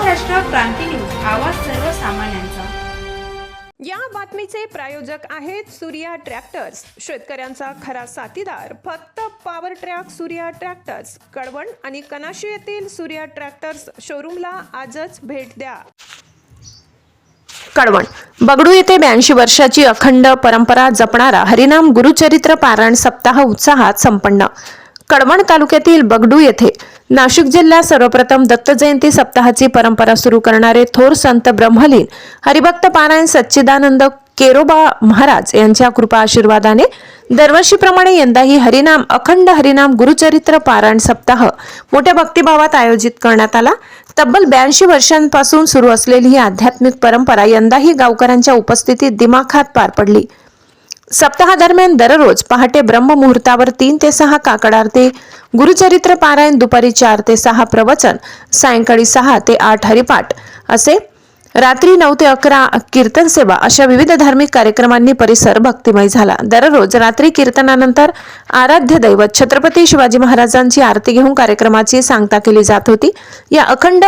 क्रांती news आवाज सर्वसामान्यांचा. या बातमीचे प्रायोजक आहेत सूर्या ट्रॅक्टर्स. शेतकऱ्यांचा खरा साथीदार फक्त power track Surya tractors. Kalwan आणि कनाशी येथील सूर्या ट्रॅक्टर्स शोरूमला आजच भेट द्या. कळवण. बगडू येथे ब्याऐंशी वर्षाची अखंड परंपरा जपणारा हरिनाम गुरुचरित्र पारायण सप्ताह उत्साहात संपन्न. कळवण तालुक्यातील बगडू येथे नाशिक जिल्ह्यात सर्वप्रथम दत्त जयंती सप्ताहाची परंपरा सुरू करणारे थोर संत ब्रह्मलीन हरिभक्त पारायण सच्चिदानंद केरोबा महाराज यांच्या कृपा आशीर्वादाने दरवर्षीप्रमाणे यंदाही हरिनाम अखंड हरिनाम गुरुचरित्र पारायण सप्ताह मोठ्या भक्तिभावात आयोजित करण्यात आला. तब्बल ब्याऐंशी वर्षांपासून सुरू असलेली ही आध्यात्मिक परंपरा यंदाही गावकऱ्यांच्या उपस्थितीत दिमाखात पार पडली. सप्ताहादरम्यान दररोज पहाटे ब्रह्ममुहूर्तावर तीन ते सहा काकड आरती गुरुचरित्र पारायण दुपारी चार ते सहा प्रवचन सायंकाळी सहा ते आठ हरिपाठ असे रात्री नऊ ते अकरा कीर्तन सेवा अशा विविध धार्मिक कार्यक्रमांनी परिसर भक्तिमय झाला. दररोज रात्री कीर्तनानंतर आराध्य दैवत छत्रपती शिवाजी महाराजांची आरती घेऊन कार्यक्रमाची सांगता केली जात होती. या अखंड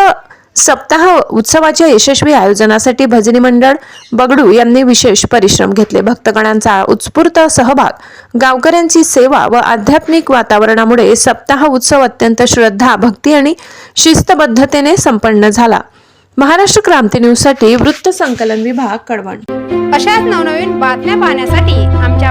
सप्ताह उत्सवाच्या यशस्वी आयोजनासाठी भजनी मंडळ बगडू यांनी विशेष परिश्रम घेतले. भक्तगणांचा उत्स्फूर्त सहभाग गावकऱ्यांची सेवा व आध्यात्मिक वातावरणामुळे सप्ताह उत्सव अत्यंत श्रद्धा भक्ती आणि शिस्तबद्धतेने संपन्न झाला. महाराष्ट्र क्रांती न्यूजसाठी वृत्त संकलन विभाग कळवण. अशाच नवनवीन बातम्या पाहण्यासाठी आमच्या